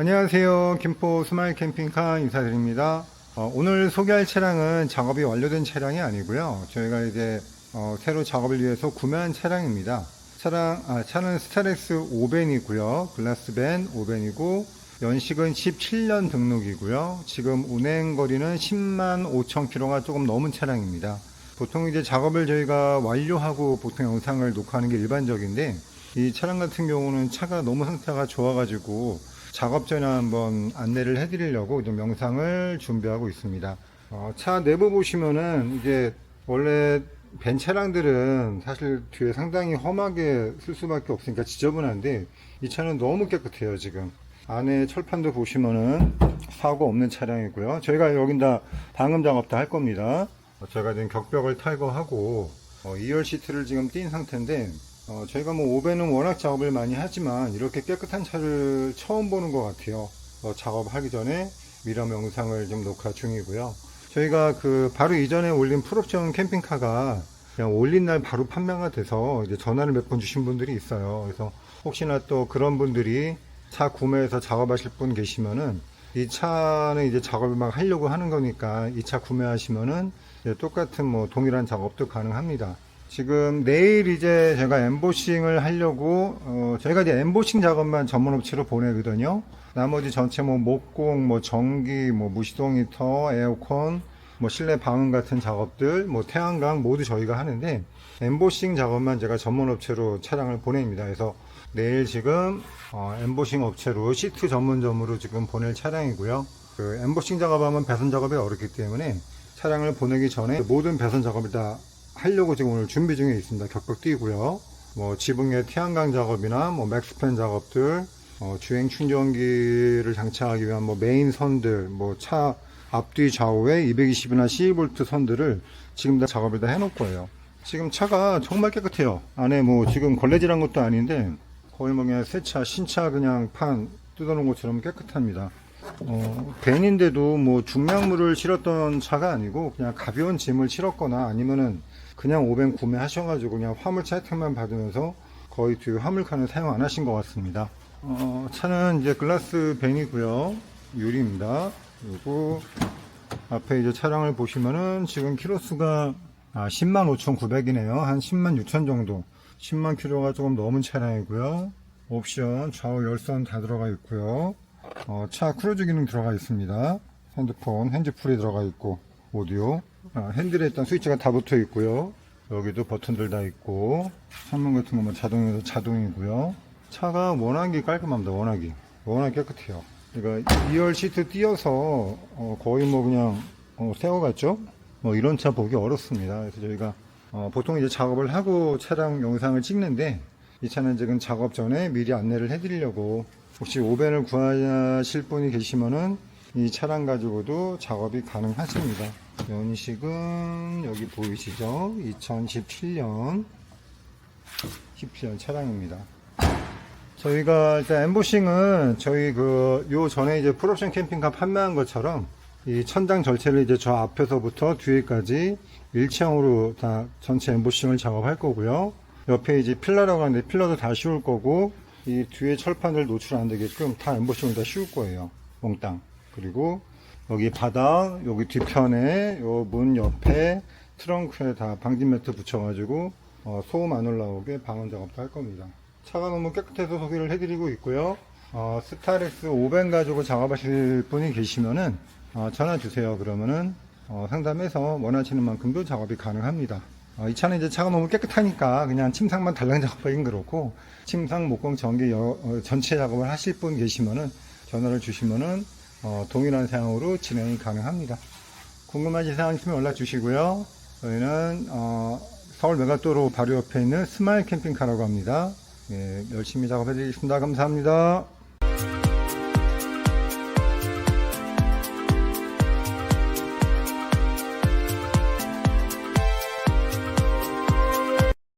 안녕하세요. 김포 스마일 캠핑카 인사드립니다. 어, 오늘 소개할 차량은 작업이 완료된 차량이 아니고요. 저희가 이제 어, 새로 작업을 위해서 구매한 차량입니다. 차량, 아, 차는 스타렉스 5벤이고요. 글라스벤 5벤이고 연식은 17년 등록이고요. 지금 운행 거리는 10만 5천 킬로가 조금 넘은 차량입니다. 보통 이제 작업을 저희가 완료하고 보통 영상을 녹화하는 게 일반적인데 이 차량 같은 경우는 차가 너무 상태가 좋아가지고 작업 전에 한번 안내를 해드리려고 좀 영상을 준비하고 있습니다. 어, 차 내부 보시면은 이제 원래 벤 차량들은 사실 뒤에 상당히 험하게 쓸 수밖에 없으니까 지저분한데 이 차는 너무 깨끗해요 지금. 안에 철판도 보시면은 사고 없는 차량이고요. 저희가 여긴다 방음 작업도 할 겁니다. 어, 제가 지금 격벽을 탈거하고 어, 2열 시트를 지금 띈 상태인데 어, 저희가 뭐 5배는 워낙 작업을 많이 하지만 이렇게 깨끗한 차를 처음 보는 것 같아요. 어, 작업하기 전에 미럼 영상을 좀 녹화 중이고요. 저희가 그 바로 이전에 올린 풀옵션 캠핑카가 그냥 올린 날 바로 판매가 돼서 이제 전화를 몇 번 주신 분들이 있어요. 그래서 혹시나 또 그런 분들이 차 구매해서 작업하실 분 계시면은 이 차는 이제 작업을 막 하려고 하는 거니까 이 차 구매하시면은 똑같은 뭐 동일한 작업도 가능합니다. 지금 내일 이제 제가 엠보싱을 하려고 어 저희가 이제 엠보싱 작업만 전문 업체로 보내거든요. 나머지 전체 뭐 목공, 뭐 전기, 뭐 무시동 히터, 에어컨, 뭐 실내 방음 같은 작업들, 뭐 태양광 모두 저희가 하는데 엠보싱 작업만 제가 전문 업체로 차량을 보냅니다. 그래서 내일 지금 어, 엠보싱 업체로 시트 전문점으로 지금 보낼 차량이고요. 그 엠보싱 작업하면 배선 작업이 어렵기 때문에 차량을 보내기 전에 모든 배선 작업을 다 하려고 지금 오늘 준비 중에 있습니다. 격벽 띄고요. 뭐 지붕의 태양광 작업이나 뭐 맥스팬 작업들, 어, 주행 충전기를 장착하기 위한 뭐 메인 선들, 뭐 차 앞뒤 좌우에 220이나 12V 선들을 지금 다 작업을 다 해놓을 거예요. 지금 차가 정말 깨끗해요. 안에 뭐 지금 걸레질한 것도 아닌데 거의 뭐 그냥 새 차 신차 그냥 판 뜯어놓은 것처럼 깨끗합니다. 어, 벤인데도 뭐 중량물을 실었던 차가 아니고 그냥 가벼운 짐을 실었거나 아니면은 그냥 오벤 구매하셔가지고 그냥 화물차 혜택만 받으면서 거의 뒤에 화물칸을 사용 안 하신 것 같습니다. 어, 차는 이제 글라스 벤이고요. 유리입니다. 그리고 앞에 이제 차량을 보시면은 지금 키로수가 아, 10만 5,900이네요. 한 10만 6천 정도. 10만 킬로가 조금 넘은 차량이고요. 옵션 좌우 열선 다 들어가 있고요. 어, 차 크루즈 기능 들어가 있습니다. 핸드폰, 핸즈풀이 들어가 있고, 오디오. 아, 핸들에 일단 스위치가 다 붙어 있고요. 여기도 버튼들 다 있고, 창문 같은 거뭐 자동에서 자동이고요. 차가 워낙에 깔끔합니다. 워낙에. 워낙 깨끗해요. 그러니까 2열 시트 띄어서 어, 거의 뭐 그냥 어, 같죠? 뭐 이런 차 보기 어렵습니다. 그래서 저희가 어, 보통 이제 작업을 하고 차량 영상을 찍는데 이 차는 지금 작업 전에 미리 안내를 해드리려고 혹시 오벤을 구하실 분이 계시면은 이 차량 가지고도 작업이 가능하십니다. 연식은 여기 보이시죠? 2017년 17년 차량입니다. 저희가 일단 엠보싱은 저희 그 요 전에 이제 풀옵션 캠핑카 판매한 것처럼 이 천장 절체를 이제 저 앞에서부터 뒤에까지 일체형으로 다 전체 엠보싱을 작업할 거고요. 옆에 이제 필러라고 하는데 필러도 다 씌울 거고 이 뒤에 철판을 노출 안 되게끔 다 엠보싱을 다 씌울 거예요. 몽땅. 그리고 여기 바닥, 여기 뒤편에 요 문 옆에 트렁크에 다 방진 매트 붙여가지고 어, 소음 안 올라오게 방음 작업도 할 겁니다. 차가 너무 깨끗해서 소개를 해드리고 있고요. 어, 스타렉스 500 가지고 작업하실 분이 계시면은 어, 전화 주세요. 그러면은 어, 상담해서 원하시는 만큼도 작업이 가능합니다. 어, 이 차는 이제 차가 너무 깨끗하니까 그냥 침상만 달랑 작업하긴 그렇고 침상 목공 전기 여- 어, 전체 작업을 하실 분 계시면은 전화를 주시면은 어, 동일한 사양으로 진행이 가능합니다. 궁금하신 사항 있으면 연락 주시고요. 저희는 어, 서울 메가도로 바로 옆에 있는 스마일 캠핑카라고 합니다. 예, 열심히 작업해 드리겠습니다. 감사합니다.